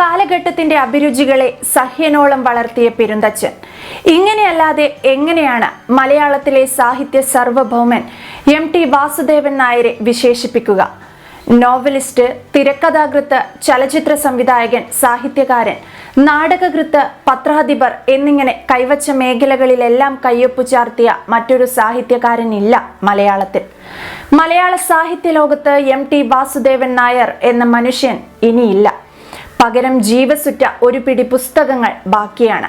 കാലഘട്ടത്തിന്റെ അഭിരുചികളെ സഹ്യനോളം വളർത്തിയ പെരുന്തച്ചൻ ഇങ്ങനെയല്ലാതെ എങ്ങനെയാണ് മലയാളത്തിലെ സാഹിത്യ സർവഭൗമൻ എം ടി വാസുദേവൻ നായരെ വിശേഷിപ്പിക്കുക? നോവലിസ്റ്റ് തിരക്കഥാകൃത്ത് ചലച്ചിത്ര സംവിധായകൻ സാഹിത്യകാരൻ നാടകകൃത്ത് പത്രാധിപർ എന്നിങ്ങനെ കൈവച്ച മേഖലകളിലെല്ലാം കയ്യൊപ്പു ചാർത്തിയ മറ്റൊരു സാഹിത്യകാരനില്ല മലയാളത്തിൽ. മലയാള സാഹിത്യ ലോകത്ത് എം ടി വാസുദേവൻ നായർ എന്ന മനുഷ്യൻ ഇനിയില്ല. പകരം ജീവസുറ്റ ഒരു പിടി പുസ്തകങ്ങൾ ബാക്കിയാണ്.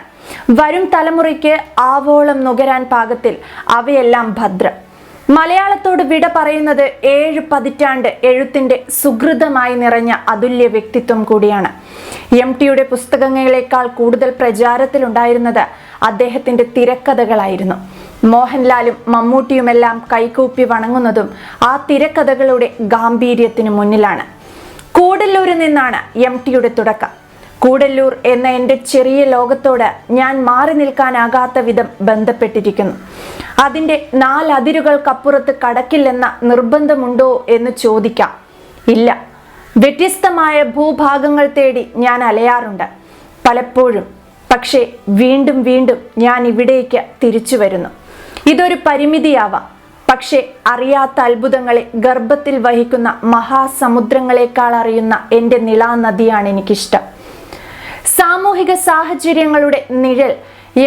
വരും തലമുറയ്ക്ക് ആവോളം നുകരാൻ പാകത്തിൽ അവയെല്ലാം ഭദ്രം. മലയാളത്തോട് വിട പറയുന്നത് ഏഴ് പതിറ്റാണ്ട് എഴുത്തിന്റെ സുഹൃതമായി നിറഞ്ഞ അതുല്യ വ്യക്തിത്വം കൂടിയാണ്. എം ടിയുടെ പുസ്തകങ്ങളേക്കാൾ കൂടുതൽ പ്രചാരത്തിലുണ്ടായിരുന്നത് അദ്ദേഹത്തിന്റെ തിരക്കഥകളായിരുന്നു. മോഹൻലാലും മമ്മൂട്ടിയുമെല്ലാം കൈകൂപ്പി വണങ്ങുന്നതും ആ തിരക്കഥകളുടെ ഗാംഭീര്യത്തിന് മുന്നിലാണ്. കൂടല്ലൂരിൽ നിന്നാണ് എം ടിയുടെ തുടക്കം. കൂടല്ലൂർ എന്ന എന്റെ ചെറിയ ലോകത്തോട് ഞാൻ മാറി നിൽക്കാനാകാത്ത വിധം ബന്ധപ്പെട്ടിരിക്കുന്നു. അതിന്റെ നാലതിരുകൾക്കപ്പുറത്ത് കടക്കില്ലെന്ന നിർബന്ധമുണ്ടോ എന്ന് ചോദിക്കാം. ഇല്ല. വ്യത്യസ്തമായ ഭൂഭാഗങ്ങൾ തേടി ഞാൻ അലയാറുണ്ട്. പലപ്പോഴും. പക്ഷേ വീണ്ടും വീണ്ടും ഞാൻ ഇവിടേക്ക് തിരിച്ചു വരുന്നു. ഇതൊരു പരിമിതിയാവാം. പക്ഷേ അറിയാത്ത അത്ഭുതങ്ങളെ ഗർഭത്തിൽ വഹിക്കുന്ന മഹാസമുദ്രങ്ങളെക്കാൾ അറിയുന്ന എന്റെ നിളാനദിയാണ് എനിക്കിഷ്ടം. സാമൂഹിക സാഹചര്യങ്ങളുടെ നിഴൽ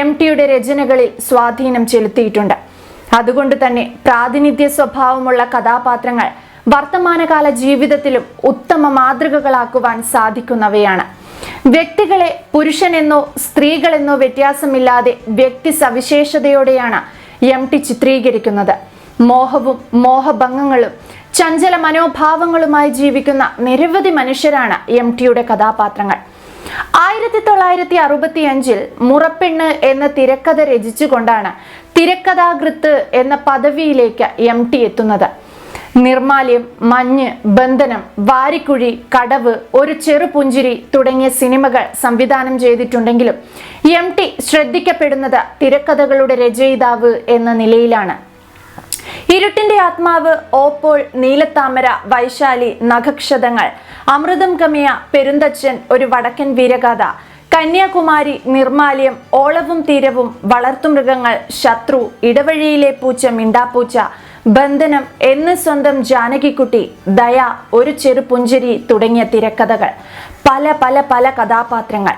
എം ടിയുടെ രചനകളിൽ സ്വാധീനം ചെലുത്തിയിട്ടുണ്ട്. അതുകൊണ്ട് തന്നെ പ്രാതിനിധ്യ സ്വഭാവമുള്ള കഥാപാത്രങ്ങൾ വർത്തമാനകാല ജീവിതത്തിലും ഉത്തമ മാതൃകകളാക്കുവാൻ സാധിക്കുന്നവയാണ്. വ്യക്തികളെ പുരുഷനെന്നോ സ്ത്രീകളെന്നോ വ്യത്യാസമില്ലാതെ വ്യക്തി സവിശേഷതയോടെയാണ് എം ടി ചിത്രീകരിക്കുന്നത്. മോഹവും മോഹഭംഗങ്ങളും ചഞ്ചല മനോഭാവങ്ങളുമായി ജീവിക്കുന്ന നിരവധി മനുഷ്യരാണ് എം ടിയുടെ കഥാപാത്രങ്ങൾ. ആയിരത്തി തൊള്ളായിരത്തി അറുപത്തി അഞ്ചിൽ മുറപ്പെണ്ണ് എന്ന തിരക്കഥ രചിച്ചുകൊണ്ടാണ് തിരക്കഥാകൃത്ത് എന്ന പദവിയിലേക്ക് എം ടി എത്തുന്നത്. നിർമാല്യം മഞ്ഞ് ബന്ധനം വാരിക്കുഴി കടവ് ഒരു ചെറുപുഞ്ചിരി തുടങ്ങിയ സിനിമകൾ സംവിധാനം ചെയ്തിട്ടുണ്ടെങ്കിലും എം ടി ശ്രദ്ധിക്കപ്പെടുന്നത് തിരക്കഥകളുടെ രചയിതാവ് എന്ന നിലയിലാണ്. ഇരുട്ടിന്റെ ആത്മാവ് ഓപ്പോൾ നീലത്താമര വൈശാലി നഖക്ഷതങ്ങൾ. അമൃതം കമിയ പെരുന്തച്ചൻ ഒരു വടക്കൻ വീരഗാഥ. കന്യാകുമാരി നിർമാല്യം ഓളവും തീരവും വളർത്തുമൃഗങ്ങൾ ശത്രു ഇടവഴിയിലെ പൂച്ച മിണ്ടാപ്പൂച്ച ബന്ധനം എന്ന് സ്വന്തം ജാനകിക്കുട്ടി ദയ ഒരു ചെറുപുഞ്ചിരി തുടങ്ങിയ തിരക്കഥകൾ. പല പല പല കഥാപാത്രങ്ങൾ.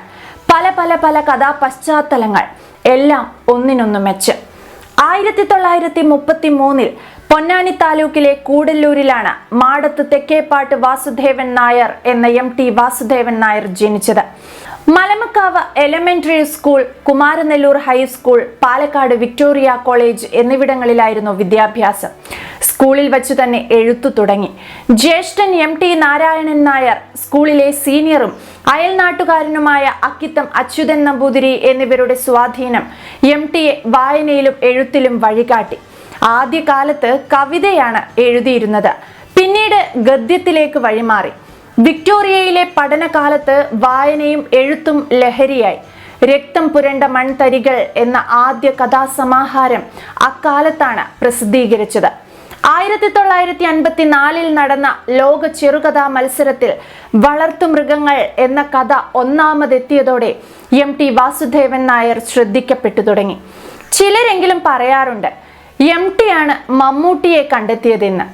പല പല പല കഥാപശ്ചാത്തലങ്ങൾ. എല്ലാം ഒന്നിനൊന്നു മെച്ചം. ആയിരത്തി തൊള്ളായിരത്തി മുപ്പത്തി മൂന്നിൽ പൊന്നാനി താലൂക്കിലെ കൂടല്ലൂരിലാണ് മാടത്ത് തെക്കേപ്പാട്ട് വാസുദേവൻ നായർ എന്ന എം ടി വാസുദേവൻ നായർ ജനിച്ചത്. Malamakkavu elementary school Kumaranellur high school Palakkad Victoria college എന്നിവിടങ്ങളിലായിരുന്നു വിദ്യാഭ്യാസം. സ്കൂളിൽ വച്ചു തന്നെ എഴുത്തു തുടങ്ങി. ജ്യേഷ്ഠൻ എം ടി നാരായണൻ നായർ സ്കൂളിലെ സീനിയറും അയൽനാട്ടുകാരനുമായ അക്കിത്തം അച്യുതൻ നമ്പൂതിരി എന്നിവരുടെ സ്വാധീനം എം ടിയെ വായനയിലും എഴുത്തിലും വഴികാട്ടി. ആദ്യകാലത്ത് കവിതയാണ് എഴുതിയിരുന്നത്. പിന്നീട് ഗദ്യത്തിലേക്ക് വഴിമാറി. വിക്ടോറിയയിലെ പഠനകാലത്ത് വായനയും എഴുത്തും ലഹരിയായി. രക്തം പുരണ്ട മൺതരികൾ എന്ന ആദ്യ കഥാസമാഹാരം അക്കാലത്താണ് പ്രസിദ്ധീകരിച്ചത്. ആയിരത്തി തൊള്ളായിരത്തി അൻപത്തി നാലിൽ നടന്ന ലോക ചെറുകഥാ മത്സരത്തിൽ വളർത്തുമൃഗങ്ങൾ എന്ന കഥ ഒന്നാമതെത്തിയതോടെ എം ടി വാസുദേവൻ നായർ ശ്രദ്ധിക്കപ്പെട്ടു തുടങ്ങി. ചിലരെങ്കിലും പറയാറുണ്ട് എം ടി ആണ് മമ്മൂട്ടിയെ കണ്ടെത്തിയതെന്ന്.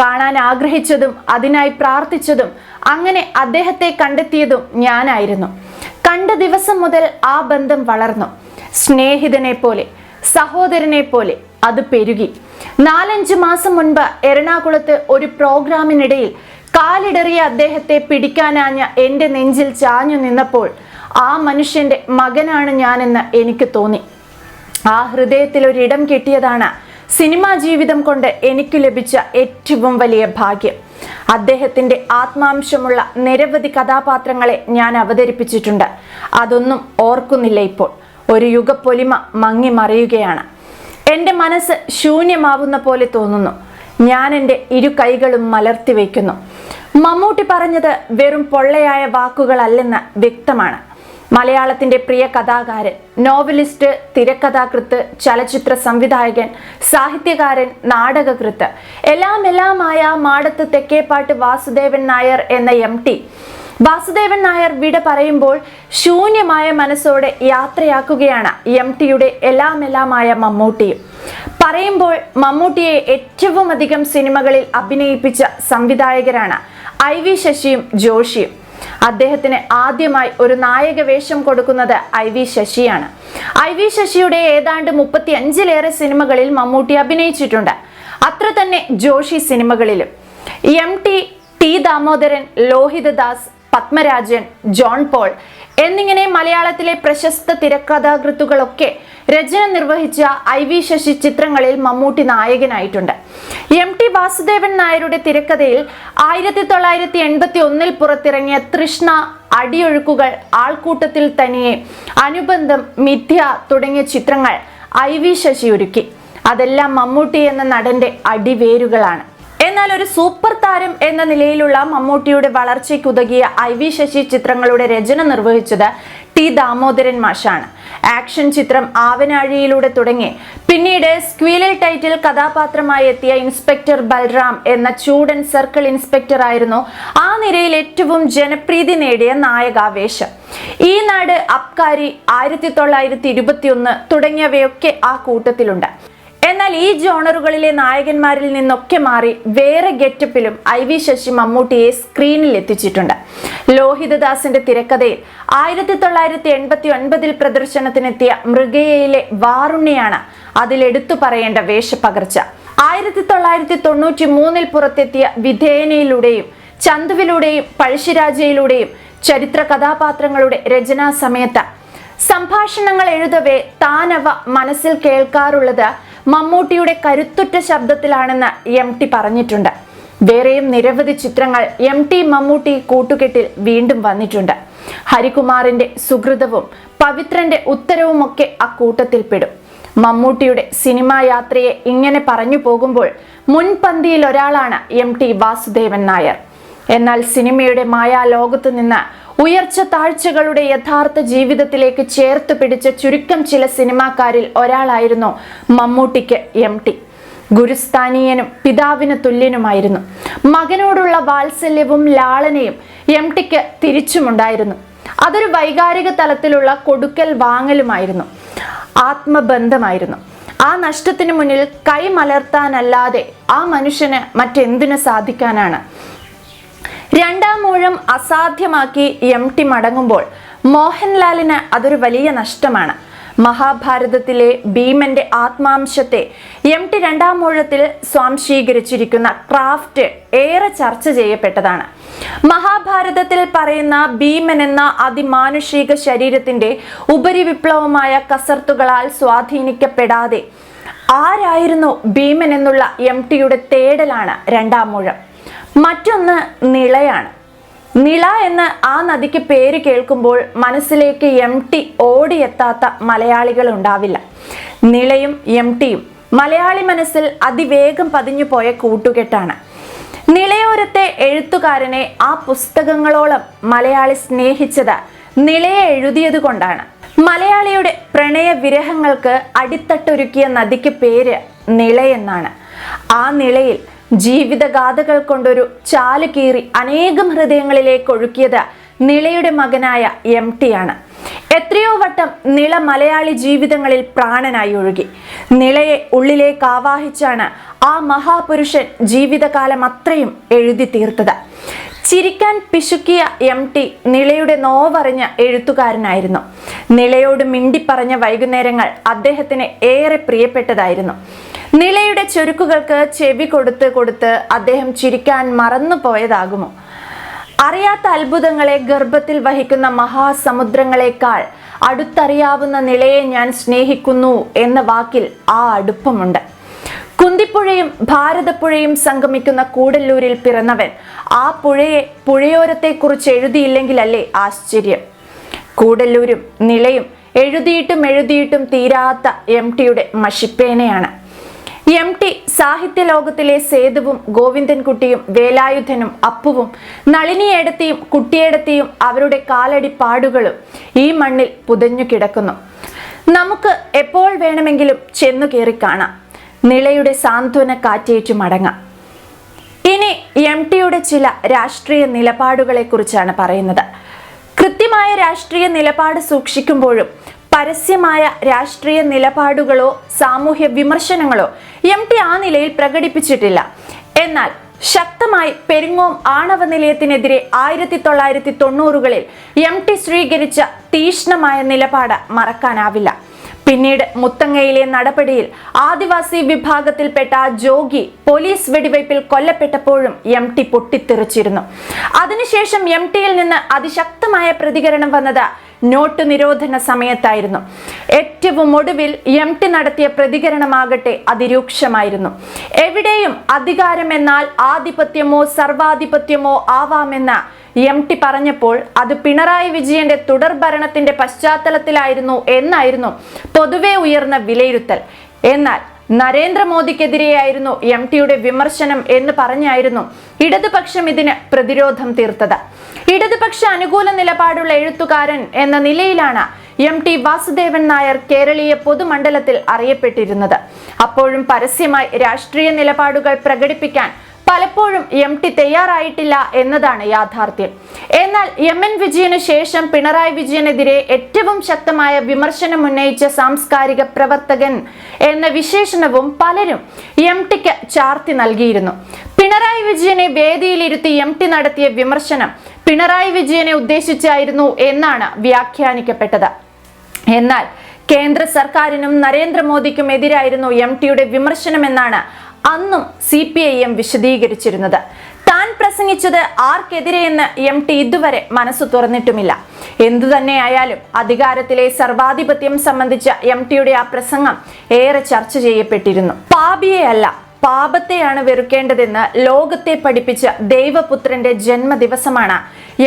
കാണാൻ ആഗ്രഹിച്ചതും അതിനായി പ്രാർത്ഥിച്ചതും അങ്ങനെ അദ്ദേഹത്തെ കണ്ടെത്തിയതും ഞാനായിരുന്നു. കണ്ട ദിവസം മുതൽ ആ ബന്ധം വളർന്നു. സ്നേഹിതനെ പോലെ സഹോദരനെ പോലെ അത് പെരുകി. നാലഞ്ച് മാസം മുൻപ് എറണാകുളത്ത് ഒരു പ്രോഗ്രാമിനിടയിൽ കാലിടറിയ അദ്ദേഹത്തെ പിടിക്കാനാഞ്ഞ എന്റെ നെഞ്ചിൽ ചാഞ്ഞു നിന്നപ്പോൾ ആ മനുഷ്യന്റെ മകനാണ് ഞാനെന്ന് എനിക്ക് തോന്നി. ആ ഹൃദയത്തിൽ ഒരിടം കിട്ടിയതാണ് സിനിമാ ജീവിതം കൊണ്ട് എനിക്ക് ലഭിച്ച ഏറ്റവും വലിയ ഭാഗ്യം. അദ്ദേഹത്തിന്റെ ആത്മാംശമുള്ള നിരവധി കഥാപാത്രങ്ങളെ ഞാൻ അവതരിപ്പിച്ചിട്ടുണ്ട്. അതൊന്നും ഓർക്കുന്നില്ല ഇപ്പോൾ. ഒരു യുഗപ്പൊലിമ മങ്ങി മറിയുകയാണ് എന്റെ മനസ്സ് ശൂന്യമാവുന്ന പോലെ തോന്നുന്നു. ഞാൻ എന്റെ ഇരു കൈകളും മലർത്തി വയ്ക്കുന്നു. മമ്മൂട്ടി പറഞ്ഞത് വെറും പൊള്ളയായ വാക്കുകളല്ലെന്ന് വ്യക്തമാണ്. മലയാളത്തിന്റെ പ്രിയ കഥാകാരൻ നോവലിസ്റ്റ് തിരക്കഥാകൃത്ത് ചലച്ചിത്ര സംവിധായകൻ സാഹിത്യകാരൻ നാടകകൃത്ത് എല്ലാം എല്ലാമായ മാടത്ത് തെക്കേപ്പാട്ട് വാസുദേവൻ നായർ എന്ന എം ടി വാസുദേവൻ നായർ വിട പറയുമ്പോൾ ശൂന്യമായ മനസ്സോടെ യാത്രയാക്കുകയാണ് എം ടിയുടെ എല്ലാമെല്ലാമായ മമ്മൂട്ടിയും പറയുമ്പോൾ മമ്മൂട്ടിയെ ഏറ്റവും അധികം സിനിമകളിൽ അഭിനയിപ്പിച്ച സംവിധായകരാണ് ഐ വി ശശിയും ജോഷിയും. അദ്ദേഹത്തിന് ആദ്യമായി ഒരു നായക വേഷം കൊടുക്കുന്നത് ഐ വി ശശിയാണ്. ഐ വി ശശിയുടെ ഏതാണ്ട് മുപ്പത്തി അഞ്ചിലേറെ സിനിമകളിൽ മമ്മൂട്ടി അഭിനയിച്ചിട്ടുണ്ട്. അത്ര തന്നെ ജോഷി സിനിമകളിലും. M T T Damodaran Lohithadas Padmarajan John Paul എന്നിങ്ങനെ മലയാളത്തിലെ പ്രശസ്ത തിരക്കഥാകൃത്തുകളൊക്കെ രചന നിർവഹിച്ച ഐ വി ശശി ചിത്രങ്ങളിൽ മമ്മൂട്ടി നായകനായിട്ടുണ്ട്. എം ടി വാസുദേവൻ നായരുടെ തിരക്കഥയിൽ ആയിരത്തി തൊള്ളായിരത്തി എൺപത്തി ഒന്നിൽ പുറത്തിറങ്ങിയ തൃഷ്ണ അടിയൊഴുക്കുകൾ ആൾക്കൂട്ടത്തിൽ തനിയെ അനുബന്ധം മിഥ്യ തുടങ്ങിയ ചിത്രങ്ങൾ ഐ വി ശശി ഒരുക്കി. അതെല്ലാം മമ്മൂട്ടി എന്ന നടന്റെ അടിവേരുകളാണ്. എന്നാൽ ഒരു സൂപ്പർ താരം എന്ന നിലയിലുള്ള മമ്മൂട്ടിയുടെ വളർച്ചയ്ക്കുതകിയ ഐ വി ശശി ചിത്രങ്ങളുടെ രചന നിർവഹിച്ചത് ടി ദാമോദരൻ മാഷാണ്. ആക്ഷൻ ചിത്രം ആവനാഴിയിലൂടെ തുടങ്ങി. പിന്നീട് സ്ക്വീലൽ ടൈറ്റിൽ കഥാപാത്രമായി എത്തിയ ഇൻസ്പെക്ടർ ബൽറാം എന്ന ചൂടൻ സർക്കിൾ ഇൻസ്പെക്ടർ ആയിരുന്നു ആ നിരയിൽ ഏറ്റവും ജനപ്രീതി നേടിയ നായകാവേശം. ഈ നാട് അബ്കാരി ആയിരത്തി തൊള്ളായിരത്തി ഇരുപത്തിയൊന്ന് തുടങ്ങിയവയൊക്കെ ആ കൂട്ടത്തിലുണ്ട്. എന്നാൽ ഈ ജോണറുകളിലെ നായകന്മാരിൽ നിന്നൊക്കെ മാറി വേറെ ഗെറ്റപ്പിലും ഐ വി ശശി മമ്മൂട്ടിയെ സ്ക്രീനിൽ എത്തിച്ചിട്ടുണ്ട്. ലോഹിതദാസിന്റെ തിരക്കഥയിൽ ആയിരത്തി തൊള്ളായിരത്തി എൺപത്തി ഒൻപതിൽ പ്രദർശനത്തിനെത്തിയ മൃഗയയിലെ വാറുണ്ണിയാണ് അതിലെടുത്തു പറയേണ്ട വേഷപ്പകർച്ച. ആയിരത്തി തൊള്ളായിരത്തി തൊണ്ണൂറ്റി മൂന്നിൽ പുറത്തെത്തിയ വിധേയനയിലൂടെയും ചന്തുവിലൂടെയും പഴശ്ശിരാജയിലൂടെയും ചരിത്ര കഥാപാത്രങ്ങളുടെ രചനാ സമയത്ത് സംഭാഷണങ്ങൾ എഴുതവേ താനവ മനസ്സിൽ കേൾക്കാറുള്ളത് മമ്മൂട്ടിയുടെ കരുത്തുറ്റ ശബ്ദത്തിലാണെന്ന് എം ടി പറഞ്ഞിട്ടുണ്ട്. വേറെയും നിരവധി ചിത്രങ്ങൾ എം ടി മമ്മൂട്ടി കൂട്ടുകെട്ടിൽ വീണ്ടും വന്നിട്ടുണ്ട്. ഹരികുമാറിന്റെ സുഹൃതവും പവിത്രന്റെ ഉത്തരവുമൊക്കെ അക്കൂട്ടത്തിൽപ്പെടും മമ്മൂട്ടിയുടെ സിനിമാ യാത്രയെ ഇങ്ങനെ പറഞ്ഞു പോകുമ്പോൾ മുൻപന്തിയിൽ ഒരാളാണ് എം ടി വാസുദേവൻ നായർ. എന്നാൽ സിനിമയുടെ മായാലോകത്തു നിന്ന് ഉയർച്ച താഴ്ചകളുടെ യഥാർത്ഥ ജീവിതത്തിലേക്ക് ചേർത്ത് പിടിച്ച ചുരുക്കം ചില സിനിമാക്കാരിൽ ഒരാളായിരുന്നു മമ്മൂട്ടിക്ക് എം ടി. ഗുരുസ്ഥാനീയനും പിതാവിന് തുല്യനുമായിരുന്നു. മകനോടുള്ള വാത്സല്യവും ലാളനയും എം ടിക്ക് തിരിച്ചുമുണ്ടായിരുന്നു. അതൊരു വൈകാരിക തലത്തിലുള്ള കൊടുക്കൽ വാങ്ങലുമായിരുന്നു. ആത്മബന്ധമായിരുന്നു. ആ നഷ്ടത്തിന് മുന്നിൽ കൈമലർത്താനല്ലാതെ ആ മനുഷ്യന് മറ്റെന്തിനു സാധിക്കാനാണ്? രണ്ടാം മൂഴം അസാധ്യമാക്കി എം ടി മടങ്ങുമ്പോൾ മോഹൻലാലിന് അതൊരു വലിയ നഷ്ടമാണ്. മഹാഭാരതത്തിലെ ഭീമന്റെ ആത്മാംശത്തെ എം ടി രണ്ടാം മൂഴത്തിൽ സ്വാംശീകരിച്ചിരിക്കുന്ന ക്രാഫ്റ്റ് ഏറെ ചർച്ച ചെയ്യപ്പെട്ടതാണ്. മഹാഭാരതത്തിൽ പറയുന്ന ഭീമൻ എന്ന അതിമാനുഷിക ശരീരത്തിന്റെ ഉപരിവിപ്ലവമായ കസർത്തുകളാൽ സ്വാധീനിക്കപ്പെടാതെ ആരായിരുന്നു ഭീമൻ എന്നുള്ള എം ടിയുടെ തേടലാണ് രണ്ടാം മൂഴം മറ്റൊന്ന് നിളയാണ്. നിള എന്ന് ആ നദിക്ക് പേര് കേൾക്കുമ്പോൾ മനസ്സിലേക്ക് എം ടി ഓടിയെത്താത്ത മലയാളികൾ ഉണ്ടാവില്ല. നിളയും എം ടിയും മലയാളി മനസ്സിൽ അതിവേഗം പതിഞ്ഞു പോയ കൂട്ടുകെട്ടാണ്. നിളയോരത്തെ എഴുത്തുകാരനെ ആ പുസ്തകങ്ങളോളം മലയാളി സ്നേഹിച്ചത് നിളയെ എഴുതിയത് കൊണ്ടാണ്. മലയാളിയുടെ പ്രണയ വിരഹങ്ങൾക്ക് അടിത്തട്ടൊരുക്കിയ നദിക്ക് പേര് നിളയെന്നാണ് ആ നിളയിൽ ജീവിതഗാഥകൾ കൊണ്ടൊരു ചാൽ കീറി അനേകം ഹൃദയങ്ങളിലേക്ക് ഒഴുക്കിയത് നിളയുടെ മകനായ എം ടി ആണ്. എത്രയോ വട്ടം നിള മലയാളി ജീവിതങ്ങളിൽ പ്രാണനായി ഒഴുകി. നിളയെ ഉള്ളിലേക്ക് ആവാഹിച്ചാണ് ആ മഹാപുരുഷൻ ജീവിതകാലം അത്രയും എഴുതി തീർത്തത്. ചിരിക്കാൻ പിശുക്കിയ എം ടി നിളയുടെ നോവറിഞ്ഞ എഴുത്തുകാരനായിരുന്നു. നിളയോട് മിണ്ടിപ്പറഞ്ഞ വൈകുന്നേരങ്ങൾ അദ്ദേഹത്തിന് ഏറെ പ്രിയപ്പെട്ടതായിരുന്നു. നിളയുടെ ചുരുക്കുകൾക്ക് ചെവി കൊടുത്ത് കൊടുത്ത് അദ്ദേഹം ചിരിക്കാൻ മറന്നുപോയതാകുമോ? അറിയാത്ത അത്ഭുതങ്ങളെ ഗർഭത്തിൽ വഹിക്കുന്ന മഹാസമുദ്രങ്ങളെക്കാൾ അടുത്തറിയാവുന്ന നിലയെ ഞാൻ സ്നേഹിക്കുന്നു എന്ന വാക്കിൽ ആ അടുപ്പമുണ്ട്. കുന്തിപ്പുഴയും ഭാരതപ്പുഴയും സംഗമിക്കുന്ന കൂടല്ലൂരിൽ പിറന്നവൻ. ആ പുഴയെ പുഴയോരത്തെക്കുറിച്ച് എഴുതിയില്ലെങ്കിലല്ലേ ആശ്ചര്യം? കൂടല്ലൂരും നിലയും എഴുതിയിട്ടും എഴുതിയിട്ടും തീരാത്ത എം ടിയുടെ മഷിപ്പേനയാണ്. എം ടി സാഹിത്യ ലോകത്തിലെ സേതുവും ഗോവിന്ദൻകുട്ടിയും വേലായുധനും അപ്പുവും നളിനിയേടത്തെയും കുട്ടിയേടത്തെയും അവരുടെ കാലടി പാടുകളും ഈ മണ്ണിൽ പുതഞ്ഞു കിടക്കുന്നു. നമുക്ക് എപ്പോൾ വേണമെങ്കിലും ചെന്നു കയറി കാണാം. നിളയുടെ സാന്ത്വന കാറ്റേറ്റു മടങ്ങാം. ഇനി എം ടിയുടെ ചില രാഷ്ട്രീയ നിലപാടുകളെ കുറിച്ചാണ് പറയുന്നത്. കൃത്യമായ രാഷ്ട്രീയ നിലപാട് സൂക്ഷിക്കുമ്പോഴും പരസ്യമായ രാഷ്ട്രീയ നിലപാടുകളോ സാമൂഹ്യ വിമർശനങ്ങളോ എം ടി ആ നിലയിൽ പ്രകടിപ്പിച്ചിട്ടില്ല. എന്നാൽ ശക്തമായി പെരിങ്ങോം ആണവ നിലയത്തിനെതിരെ ആയിരത്തി തൊള്ളായിരത്തി തൊണ്ണൂറുകളിൽ എം ടി സ്വീകരിച്ച തീഷ്ണമായ നിലപാട് മറക്കാനാവില്ല. പിന്നീട് മുത്തങ്ങയിലെ നടപടിയിൽ ആദിവാസി വിഭാഗത്തിൽപ്പെട്ട ജോഗി പോലീസ് വെടിവയ്പിൽ കൊല്ലപ്പെട്ടപ്പോഴും എം ടി പൊട്ടിത്തെറിച്ചിരുന്നു. അതിനുശേഷം എം ടിയിൽ നിന്ന് അതിശക്തമായ പ്രതികരണം വന്നത് നോട്ട് നിരോധന സമയത്തായിരുന്നു. ഏറ്റവും ഒടുവിൽ എം ടി നടത്തിയ പ്രതികരണമാകട്ടെ അതിരൂക്ഷമായിരുന്നു. എവിടെയും അധികാരമെന്നാൽ ആധിപത്യമോ സർവാധിപത്യമോ ആവാമെന്ന എം ടി പറഞ്ഞപ്പോൾ അത് പിണറായി വിജയന്റെ തുടർ ഭരണത്തിന്റെ പശ്ചാത്തലത്തിലായിരുന്നു എന്നായിരുന്നു പൊതുവെ ഉയർന്ന വിലയിരുത്തൽ. എന്നാൽ നരേന്ദ്രമോദിക്കെതിരെയായിരുന്നു എം ടിയുടെ വിമർശനം എന്ന് പറഞ്ഞായിരുന്നു ഇടതുപക്ഷം ഇതിന് പ്രതിരോധം തീർത്തത്. ഇടതുപക്ഷ അനുകൂല നിലപാടുള്ള എഴുത്തുകാരൻ എന്ന നിലയിലാണ് എം ടി വാസുദേവൻ നായർ കേരളീയ പൊതുമണ്ഡലത്തിൽ അറിയപ്പെട്ടിരുന്നത്. അപ്പോഴും പരസ്യമായി രാഷ്ട്രീയ നിലപാടുകൾ പ്രകടിപ്പിക്കാൻ പലപ്പോഴും എം ടി തയ്യാറായിട്ടില്ല എന്നതാണ് യാഥാർത്ഥ്യം. എന്നാൽ എം എൻ വിജയന് ശേഷം പിണറായി വിജയനെതിരെ ഏറ്റവും ശക്തമായ വിമർശനം ഉന്നയിച്ച സാംസ്കാരിക പ്രവർത്തകൻ എന്ന വിശേഷണവും പലരും എം ടിക്ക് ചാർത്തി നൽകിയിരുന്നു. പിണറായി വിജയനെ വേദിയിലിരുത്തി എം ടി നടത്തിയ വിമർശനം പിണറായി വിജയനെ ഉദ്ദേശിച്ചായിരുന്നു എന്നാണ് വ്യാഖ്യാനിക്കപ്പെട്ടത്. എന്നാൽ കേന്ദ്ര സർക്കാരിനും നരേന്ദ്രമോദിക്കും എതിരായിരുന്നു എം ടിയുടെ വിമർശനമെന്നാണ് അന്നും സി പി ഐ എം വിശദീകരിച്ചിരുന്നത്. താൻ പ്രസംഗിച്ചത് ആർക്കെതിരെയെന്ന് എം ടി ഇതുവരെ മനസ്സ് തുറന്നിട്ടുമില്ല. എന്തു തന്നെയായാലും അധികാരത്തിലെ സർവാധിപത്യം സംബന്ധിച്ച എം ടിയുടെ ആ പ്രസംഗം ഏറെ ചർച്ച ചെയ്യപ്പെട്ടിരുന്നു. പാപിയെയല്ല പാപത്തെയാണ് വെറുക്കേണ്ടതെന്ന് ലോകത്തെ പഠിപ്പിച്ച ദൈവപുത്രന്റെ ജന്മദിവസമാണ്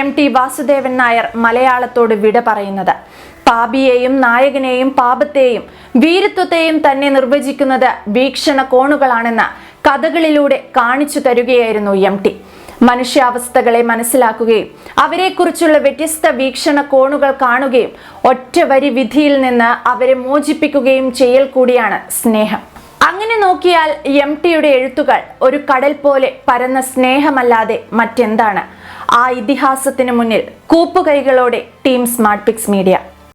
എം ടി വാസുദേവൻ നായർ മലയാളത്തോട് വിട പറയുന്നത്. പാപിയെയും നായകനെയും പാപത്തെയും വീരത്വത്തെയും തന്നെ നിർവചിക്കുന്നത് വീക്ഷണ കോണുകളാണെന്ന് കഥകളിലൂടെ കാണിച്ചു തരുകയായിരുന്നു എം ടി. മനുഷ്യാവസ്ഥകളെ മനസ്സിലാക്കുകയും അവരെക്കുറിച്ചുള്ള വ്യത്യസ്ത വീക്ഷണ കോണുകൾ കാണുകയും ഒറ്റ വരി വിധിയിൽ നിന്ന് അവരെ മോചിപ്പിക്കുകയും ചെയ്യൽ കൂടിയാണ് സ്നേഹം. അങ്ങനെ നോക്കിയാൽ എം ടിയുടെ എഴുത്തുകൾ ഒരു കടൽ പോലെ പരന്ന സ്നേഹമല്ലാതെ മറ്റെന്താണ്? ആ ഇതിഹാസത്തിന് മുന്നിൽ കൂപ്പുകൈകളോടെ ടീം സ്മാർട്ട് പിക്സ് മീഡിയ.